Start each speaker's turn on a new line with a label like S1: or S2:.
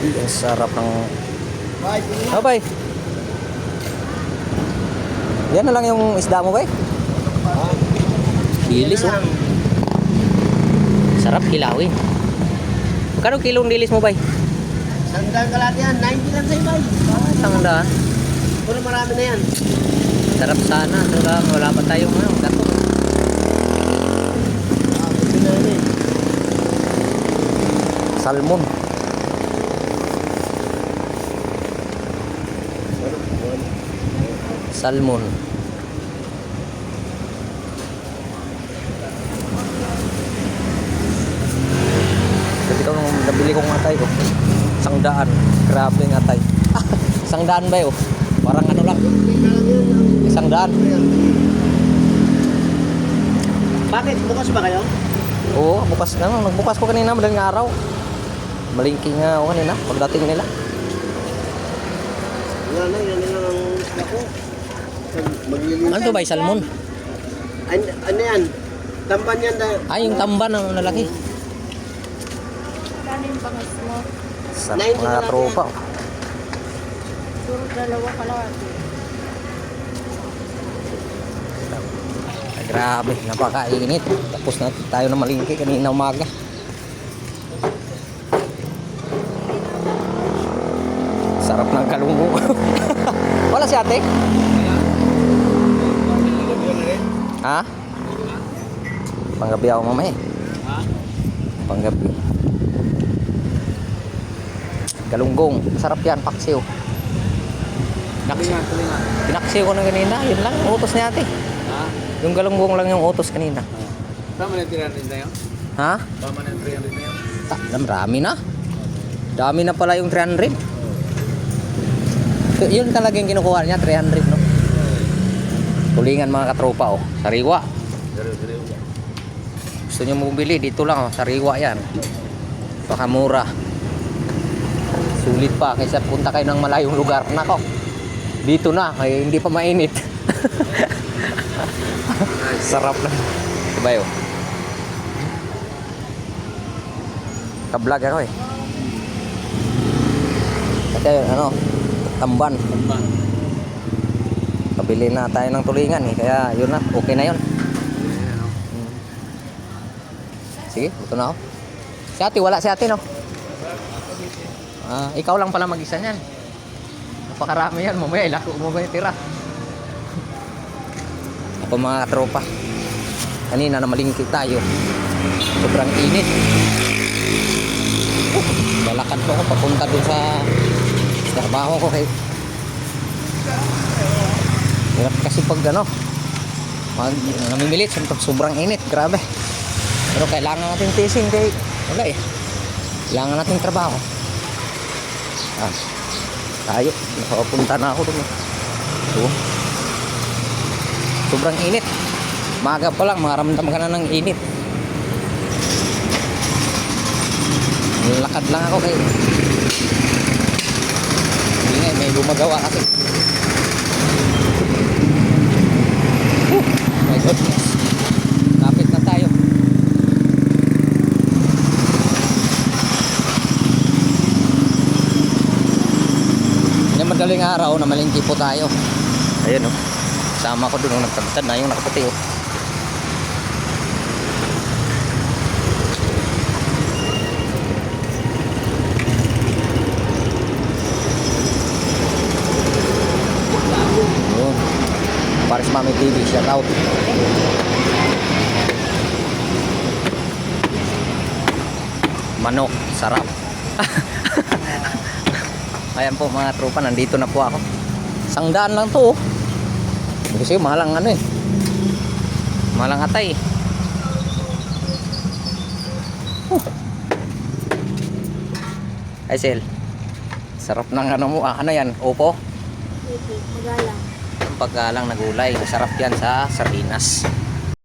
S1: Ang sarap ng... Ah, bay. Yan na lang yung isda mo, bay. Dilis, oh. Sarap kilawin. Magkano kilong dilis mo, bay?
S2: Sandaan ka lahat yan. 90 lang sa'yo, bay.
S1: Tangda.
S2: Puro marami na yan.
S1: Sarap sana. Lang, wala pa tayong ano, gato.
S2: Ah, eh.
S1: Salmon. Salmon. Kasi ikaw nung nabili kong atay ko. Isang daan. Grabe ng atay. Ah, isang daan ba yun? Parang ano lang. Isang daan.
S2: Bakit? Bukas ba kayo?
S1: Oo, bukas na. Nagbukas ko kanina madaling araw. Malingking nga ako kanina. Pagdating nila.
S2: Wala na, yan na lang ang isda ko. Maglilinis.
S1: Ano to ba? Salmon?
S2: Ano, ano yan? Tamban yan dahil.
S1: Ay, yung tamban ng lalaki.
S3: Kano yung bangas mo?
S1: Sa mga
S2: na
S1: tropa.
S3: Puro dalawa ka lang.
S1: Ay, grabe, napakainit. Tapos na tayo na malingki kanina umaga. Sarap ng kalungo. Wala si ate? Ha? Panggabi ako mamaya. Panggabi. Galunggong. Sarap yan, paksiw. Pinaksiw. Pinaksiw ko na kanina. Yun lang, utos ni ate.
S4: Ha?
S1: Yung galunggong lang yung utos kanina.
S4: Tama na yung 300 na yun?
S1: Ha?
S4: Tama na yung 300 na yun?
S1: Ta, dami na. Dami na pala yung 300. So, yun talaga yung kinukuha niya, 300, no? Tulingan mga katropa, oh. Sariwa. Gusto nyo bumili, dito lang, oh. Sariwa yan. Baka mura. Sulit pa, kaysa punta kayo ng malayong lugar. Nako, dito na, ay hindi pa mainit. Sarap na. Diba yun? Kablog ako eh. Kasi ano, tamban.
S4: Tamban.
S1: Pabili na tayo ng tulingan eh. Kaya yun na, okay na yun.
S4: Oh.
S1: Sige, ito na ako. Si ate, wala si ate no? Ah, ikaw lang pala mag-isa niyan. Napakarami yan, mamaya ilako mo ba yung tira? Ako mga tropa. Kanina na malingki tayo. Sobrang init. Uh, balakad ko ako papunta dun sa trabaho ko kay Hirap kasi pag ano, pag namimilit, sobrang- init, grabe. Pero kailangan natin tisin kay wala eh. Kailangan natin trabaho. Ah, tayo, nakapunta na ako dun. eh. So, sobrang init. Maga pa lang, maramdam ka na ng init. Lakad lang ako kay hindi nga, may gumagawa kasi. Goodness. Lapit na tayo. Yung madaling araw na malingki po tayo. Ayun oh. Sama ko dun, oh, nagtagtad na yung nakaputi oh. Paris Mami TV, shout out. Manok, sarap. Ayan po mga tropa, nandito na po ako. Sangdaan lang to. oh. Kasi malang ano eh. Malang atay. Ay Sel. Sarap ng ano mo. Ah, ano yan? Opo?
S3: Hindi, magalang.
S1: Ang paggalang na gulay. Masarap yan sa sardinas.